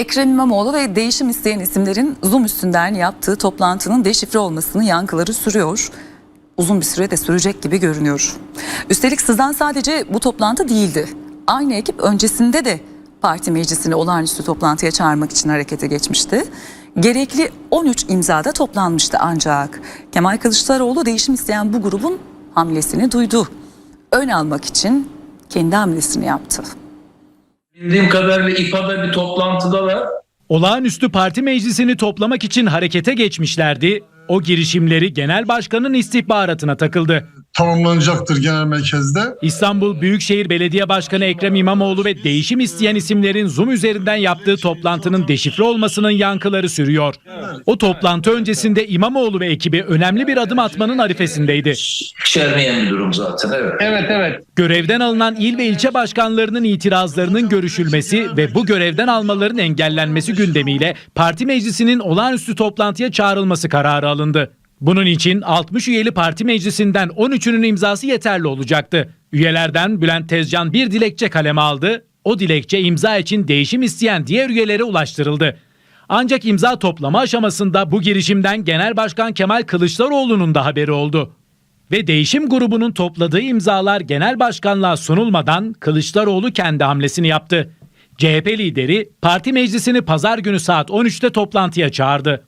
Ekrem İmamoğlu ve değişim isteyen isimlerin Zoom üstünden yaptığı toplantının deşifre olmasının yankıları sürüyor. Uzun bir süre de sürecek gibi görünüyor. Üstelik sızan sadece bu toplantı değildi. Aynı ekip öncesinde de parti meclisini olağanüstü toplantıya çağırmak için harekete geçmişti. Gerekli 13 imzada toplanmıştı ancak Kemal Kılıçdaroğlu değişim isteyen bu grubun hamlesini duydu. Ön almak için kendi hamlesini yaptı. Bildiğim kadarıyla İPA'da bir toplantıda da Olağanüstü parti meclisini toplamak için harekete geçmişlerdi. O girişimleri genel başkanın istihbaratına takıldı. Tamamlanacaktır genel merkezde. İstanbul Büyükşehir Belediye Başkanı Ekrem İmamoğlu ve değişim isteyen isimlerin Zoom üzerinden yaptığı toplantının deşifre olmasının yankıları sürüyor. O toplantı öncesinde İmamoğlu ve ekibi önemli bir adım atmanın arifesindeydi. içermeyen bir durum zaten. Evet. Evet evet. Görevden alınan il ve ilçe başkanlarının itirazlarının görüşülmesi ve bu görevden almaların engellenmesi gündemiyle parti meclisinin olağanüstü toplantıya çağrılması kararı alındı. Bunun için 60 üyeli parti meclisinden 13'ünün imzası yeterli olacaktı. Üyelerden Bülent Tezcan bir dilekçe kaleme aldı. O dilekçe imza için değişim isteyen diğer üyelere ulaştırıldı. Ancak imza toplama aşamasında bu girişimden Genel Başkan Kemal Kılıçdaroğlu'nun da haberi oldu. Ve değişim grubunun topladığı imzalar genel başkanlığa sunulmadan Kılıçdaroğlu kendi hamlesini yaptı. CHP lideri parti meclisini pazar günü saat 13'te toplantıya çağırdı.